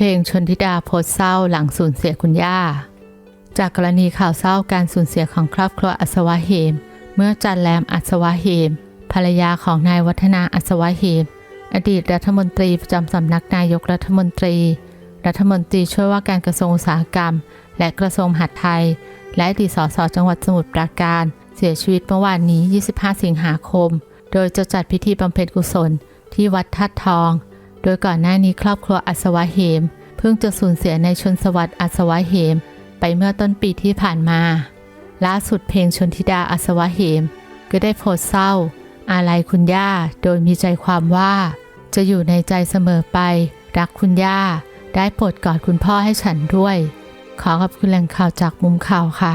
เพลงชนทิดาโพสเศร้าหลังสูญเสียคุณย่า จากกรณีข่าวเศร้าการสูญเสียของครอบครัวอัศวะเหม เมื่อจันแรมอัศวะเหม ภรรยาของนายวัฒนาอัศวะเหม อดีตรัฐมนตรีประจำสำนักนายกรัฐมนตรี รัฐมนตรีช่วยว่าการกระทรวงอุตสาหกรรม และกระทรวงมหาดไทย และอดีตสสจังหวัดสมุทรปราการ เสียชีวิตเมื่อวานนี้ 25 สิงหาคม โดยจะจัดพิธีบำเพ็ญกุศลที่วัดทัดทอง ดยก่อนหน้านี้ครอบครัวอัศวะเหม เพิ่งจะสูญเสียในชนสวัสดิ์อัศวะเหม ไปเมื่อต้นปีที่ผ่านมา ล่าสุดเพลงชนธิดาอัศวะเหม ก็ได้โพสต์เศร้า อาลัยคุณย่า โดยมีใจความว่า จะอยู่ในใจเสมอไป รักคุณย่า ได้โปรดกอดคุณพ่อให้ฉันด้วย ขอขอบคุณแหล่งข่าวจากมุมข่าวค่ะ